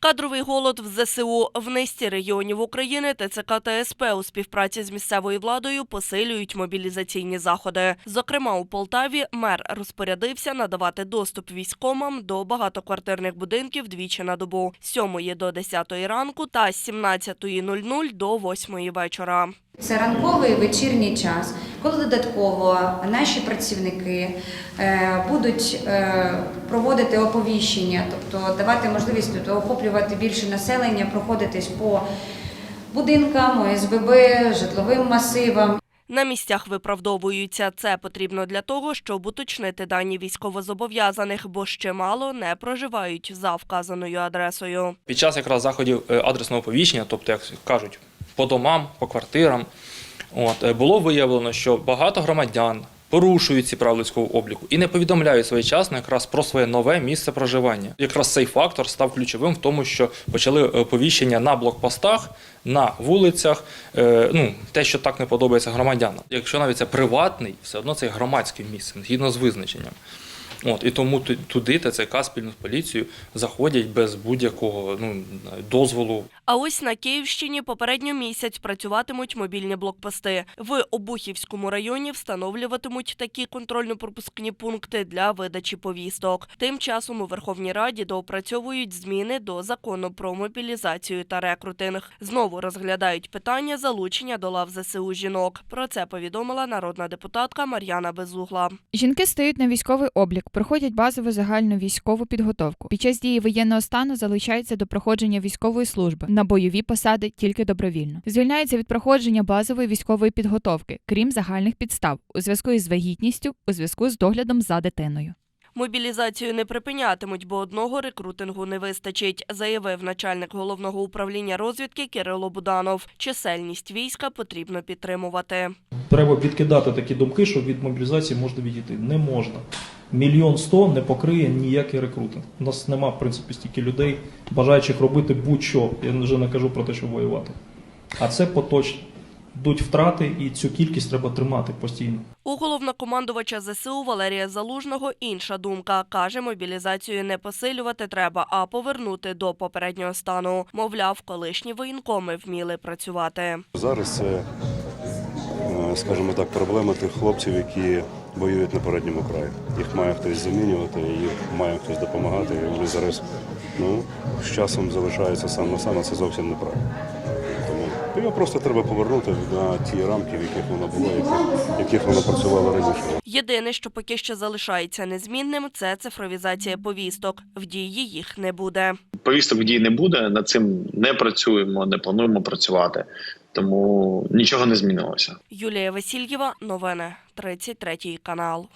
Кадровий голод в ЗСУ в низці регіонів України ТЦК та СП у співпраці з місцевою владою посилюють мобілізаційні заходи. Зокрема, у Полтаві мер розпорядився надавати доступ військомам до багатоквартирних будинків двічі на добу з 7 до 10 ранку та з 17.00 до 8 вечора. Це ранковий вечірній час, коли додатково наші працівники е, будуть е, проводити оповіщення, тобто давати можливість тут охоплювати більше населення, проходитись по будинкам, ОСББ, житловим масивам. На місцях виправдовуються. Це потрібно для того, щоб уточнити дані військовозобов'язаних, бо ще мало не проживають за вказаною адресою. Під час якраз заходів е, адресного оповіщення, тобто, як кажуть, по домам, по квартирам, от, е, було виявлено, що багато громадян порушують ці правила людського обліку і не повідомляють своєчасно якраз про своє нове місце проживання. Якраз цей фактор став ключовим в тому, що почали оповіщення на блокпостах, на вулицях, е, ну, те, що так не подобається громадянам. Якщо навіть це приватний, все одно це громадське місце згідно з визначенням. От, і тому ту- туди ТЦК спільно з поліцією заходять без будь-якого ну, дозволу. А ось на Київщині попередньо місяць працюватимуть мобільні блокпости. В Обухівському районі встановлюватимуть такі контрольно-пропускні пункти для видачі повісток. Тим часом у Верховній Раді доопрацьовують зміни до закону про мобілізацію та рекрутинг. Знову розглядають питання залучення до лав ЗСУ жінок. Про це повідомила народна депутатка Мар'яна Безугла. Жінки стають на військовий облік, проходять базову загальну військову підготовку. Під час дії воєнного стану залучаються до проходження військової служби на бойові посади тільки добровільно. Звільняються від проходження базової військової підготовки, крім загальних підстав, у зв'язку із вагітністю, у зв'язку з доглядом за дитиною. Мобілізацію не припинятимуть, бо одного рекрутингу не вистачить, заявив начальник головного управління розвідки Кирило Буданов. Чисельність війська потрібно підтримувати. Треба відкидати такі думки, що від мобілізації можна відійти. Не можна. Мільйон сто не покриє ніякий рекрутинг. У нас нема, в принципі, стільки людей, бажаючих робити будь-що. Я вже не кажу про те, що воювати. А це поточно. Йдуть втрати, і цю кількість треба тримати постійно. У головнокомандувача ЗСУ Валерія Залужного інша думка. Каже, мобілізацію не посилювати треба, а повернути до попереднього стану. Мовляв, колишні воєнкоми вміли працювати. Зараз це, е, скажімо так, проблема тих хлопців, які воюють на передньому краї. Їх має хтось замінювати, їх має хтось допомагати, і вони зараз ну, з часом залишаються сам на сам, а це зовсім неправильно. Тому його просто треба повернути на ті рамки, в яких воно було, яких, яких воно працювало раніше. Єдине, що поки що залишається незмінним, це цифровізація повісток. В дії їх не буде. повісток в дії не буде. Над цим не працюємо, не плануємо працювати. Тому нічого не змінилося. Юлія Васильєва, новини 33 канал.